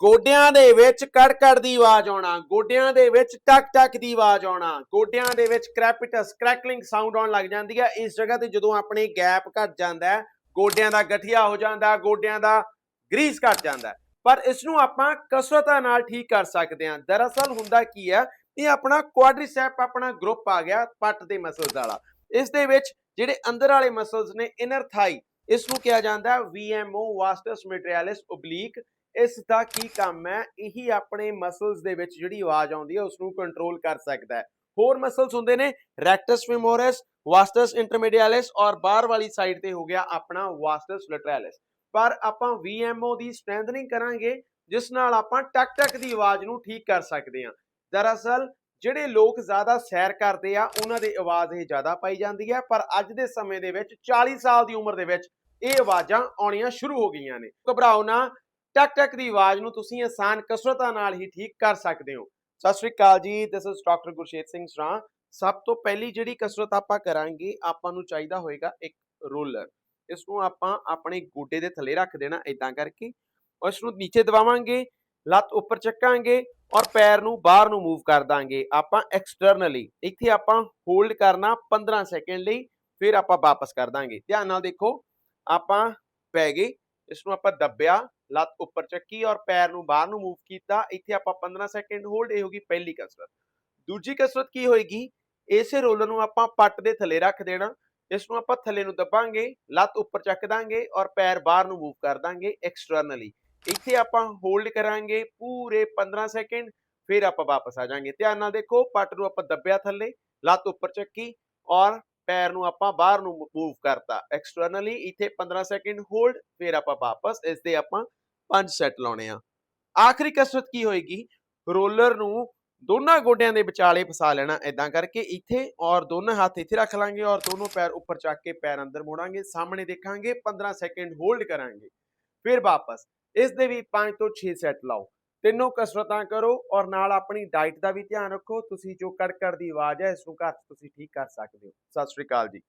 ਗੋਡਿਆਂ ਦੇ ਵਿੱਚ ਕੜਕੜ ਦੀ ਆਵਾਜ਼ ਆਉਣਾ, ਗੋਡਿਆਂ ਦੇ ਵਿੱਚ ਟਕ ਟਕ ਦੀ ਆਵਾਜ਼ ਆਉਣਾ, ਗੋਡਿਆਂ ਦੇ ਵਿੱਚ ਕ੍ਰੈਪਿਟਸ, ਕ੍ਰੈਕਲਿੰਗ ਸਾਊਂਡ ਆਉਣ ਲੱਗ ਜਾਂਦੀ ਹੈ ਇਸ ਜਗ੍ਹਾ ਤੇ ਜਦੋਂ ਆਪਣੇ ਗੈਪ ਘਟ ਜਾਂਦਾ ਹੈ, ਗੋਡਿਆਂ ਦਾ ਗਠੀਆ ਹੋ ਜਾਂਦਾ, ਗੋਡਿਆਂ ਦਾ ਗਰੀਸ ਘਟ ਜਾਂਦਾ ਪਰ ਇਸ ਨੂੰ ਆਪਾਂ ਕਸਰਤਾਂ ਨਾਲ ਠੀਕ ਕਰ ਸਕਦੇ ਹਾਂ। ਦਰਅਸਲ ਹੁੰਦਾ ਕੀ ਹੈ, ਇਹ ਆਪਣਾ ਕੁਆਡਰੀਸੈਪ ਆਪਣਾ ਗਰੁੱਪ ਆ ਗਿਆ ਪੱਟ ਦੇ ਮਸਲਸ ਵਾਲਾ। ਇਸ ਦੇ ਵਿੱਚ ਜਿਹੜੇ ਅੰਦਰ ਵਾਲੇ ਮਸਲਸ ਨੇ ਇਨਰ ਥਾਈ ਇਸ ਨੂੰ ਕਿਹਾ ਜਾਂਦਾ ਹੈ VMO ਵਾਸਟਸ ਮੈਟਰੀਅਲਿਸ ਓਬਲੀਕ ਇਸ ਦਾ ਕੀ ਕੰਮ ਹੈ? ਇਹੀ ਆਪਣੇ ਮਸਲਸ ਦੇ ਵਿੱਚ ਜਿਹੜੀ ਆਵਾਜ਼ ਆਉਂਦੀ ਹੈ ਉਸ ਨੂੰ ਕੰਟਰੋਲ ਕਰ ਸਕਦਾ ਹੈ। ਹੋਰ ਮਸਲਸ ਹੁੰਦੇ ਨੇ ਰੈਕਟਸ ਫੀਮੋਰਸ ਵਾਸਟਸ ਇੰਟਰਮੀਡੀਆਲਿਸ ਔਰ ਬਾਹਰ ਵਾਲੀ ਸਾਈਡ ਤੇ ਹੋ ਗਿਆ ਆਪਣਾ ਵਾਸਟਸ ਲੈਟਰੈਲਿਸ ਪਰ ਆਪਾਂ VMO ਦੀ ਸਟਰੈਂਥਨਿੰਗ ਕਰਾਂਗੇ, ਜਿਸ ਨਾਲ ਆਪਾਂ ਟਕ ਟਕ ਦੀ ਆਵਾਜ਼ ਨੂੰ ਠੀਕ ਕਰ ਸਕਦੇ ਹਾਂ। ਦਰਅਸਲ, ਜਿਹੜੇ ਲੋਕ ਜ਼ਿਆਦਾ ਸੈਰ ਕਰਦੇ ਆ, ਉਹਨਾਂ ਦੀ ਆਵਾਜ਼ ਇਹ ਜ਼ਿਆਦਾ ਪਾਈ ਜਾਂਦੀ ਹੈ, ਪਰ ਅੱਜ ਦੇ ਸਮੇਂ ਦੇ ਵਿੱਚ 40 ਸਾਲ ਦੀ ਉਮਰ ਦੇ ਵਿੱਚ, ਇਹ ਆਵਾਜ਼ਾਂ ਆਉਣੀਆਂ ਸ਼ੁਰੂ ਹੋ ਗਈਆਂ ਨੇ। ਘਬਰਾਓ ਨਾ ਟਕ ਟਕ ਦੀ ਆਵਾਜ਼ ਨੂੰ ਤੁਸੀਂ ਆਸਾਨ ਕਸਰਤਾਂ ਨਾਲ ਹੀ ਠੀਕ ਕਰ ਸਕਦੇ ਹੋ। ਸਤਿ ਸ਼੍ਰੀ ਅਕਾਲ ਜੀ this is doctor Gurshet Singh Sran. ਸਭ ਤੋਂ ਪਹਿਲੀ ਜਿਹੜੀ ਕਸਰਤ ਆਪਾਂ ਕਰਾਂਗੇ, ਆਪਾਂ ਨੂੰ ਚਾਹੀਦਾ ਹੋਏਗਾ ਇੱਕ ਰੋਲਰ। ਇਸ ਨੂੰ ਆਪਾਂ ਆਪਣੇ ਗੋਡੇ ਦੇ ਥੱਲੇ ਰੱਖ ਦੇਣਾ ਇਦਾਂ ਕਰਕੇ। ਔਰ ਇਸ ਨੂੰ ਨੀਚੇ ਦਬਾਵਾਂਗੇ ਲੱਤ ਉੱਪਰ ਚੱਕਾਂਗੇ ਔਰ ਪੈਰ ਨੂੰ ਬਾਹਰ ਨੂੰ ਮੂਵ ਕਰ ਦਾਂਗੇ। ਆਪਾਂ ਐਕਸਟਰਨਲੀ ਇੱਥੇ ਆਪਾਂ ਹੋਲਡ ਕਰਨਾ 15 ਸੈਕਿੰਡ ਲਈ, ਫਿਰ ਆਪਾਂ ਵਾਪਸ ਕਰ ਦਾਂਗੇ। ਧਿਆਨ ਨਾਲ ਦੇਖੋ, ਆਪਾਂ ਪੈ ਗਏ, ਇਸ ਨੂੰ ਆਪਾਂ ਦੱਬਿਆ ਲੱਤ ਉੱਪਰ ਚੱਕੀ ਔਰ ਪੈਰ ਨੂੰ ਬਾਹਰ ਨੂੰ ਮੂਵ ਕੀਤਾ। ਇੱਥੇ ਆਪਾਂ 15 ਸੈਕਿੰਡ ਹੋਲਡ ਇਹ ਹੋਗੀ ਪਹਿਲੀ ਕਸਰਤ। ਦੂਜੀ ਕਸਰਤ ਕੀ ਹੋਏਗੀ? ਇਸੇ ਰੋਲਰ ਨੂੰ ਆਪਾਂ ਪੱਟ ਦੇ ਥੱਲੇ ਰੱਖ ਦੇਣਾ। ਇਸ ਨੂੰ ਆਪਾਂ ਥੱਲੇ ਨੂੰ ਦੱਬਾਂਗੇ, ਲੱਤ ਉੱਪਰ ਚੱਕ ਦਾਂਗੇ ਔਰ ਪੈਰ ਬਾਹਰ ਨੂੰ ਮੂਵ ਕਰ ਦਾਂਗੇ ਐਕਸਟਰਨਲੀ ਇੱਥੇ ਆਪਾਂ ਹੋਲਡ ਕਰਾਂਗੇ ਪੂਰੇ 15 ਸੈਕਿੰਡ ਫਿਰ ਆਪਾਂ ਵਾਪਸ ਆ ਜਾਾਂਗੇ। ਧਿਆਨ ਨਾਲ ਦੇਖੋ, ਪੱਟ ਨੂੰ ਆਪਾਂ ਦੱਬਿਆ ਥੱਲੇ, ਲੱਤ ਉੱਪਰ ਚੱਕੀ ਔਰ ਪੈਰ ਨੂੰ ਆਪਾਂ ਬਾਹਰ ਨੂੰ ਮੂਵ ਕਰਤਾ। ਐਕਸਟਰਨਲੀ ਇੱਥੇ 15 ਸੈਕਿੰਡ ਹੋਲਡ ਫਿਰ ਆਪਾਂ ਵਾਪਸ ਇਸ ਦੇ ਆਪਾਂ 5 ਸੈਟ ਲਾਉਣੇ ਆ। ਆਖਰੀ ਕਸਰਤ ਕੀ ਹੋਏਗੀ? ਰੋਲਰ ਨੂੰ ਦੋਨਾਂ ਗੋਡਿਆਂ ਦੇ ਵਿਚਾਲੇ ਫਸਾ ਲੈਣਾ। ਇਦਾਂ ਕਰਕੇ ਇੱਥੇ ਔਰ ਦੋਨਾਂ ਹੱਥ ਇੱਥੇ ਰੱਖ ਲਾਂਗੇ ਔਰ ਦੋਨੋਂ ਪੈਰ ਉੱਪਰ ਚੱਕ ਕੇ ਪੈਰ ਅੰਦਰ ਮੋੜਾਂਗੇ। ਸਾਹਮਣੇ ਦੇਖਾਂਗੇ 15 ਸੈਕਿੰਡ ਹੋਲਡ ਕਰਾਂਗੇ। ਫਿਰ ਵਾਪਸ ਇਸ ਦੇ ਵੀ 5 ਤੋਂ 6 ਸੈਟ ਲਾਓ। ਤਿੰਨੋਂ ਕਸਰਤਾਂ ਕਰੋ ਔਰ ਨਾਲ ਆਪਣੀ ਡਾਈਟ ਦਾ ਵੀ ਧਿਆਨ ਰੱਖੋ, ਤੁਸੀਂ ਜੋ ਕੜਕੜ ਦੀ ਆਵਾਜ਼ ਹੈ, ਇਸ ਨੂੰ ਘਰ 'ਚ ਤੁਸੀਂ ਠੀਕ ਕਰ ਸਕਦੇ ਹੋ। ਸਤਿ ਸ਼੍ਰੀ ਅਕਾਲ ਜੀ।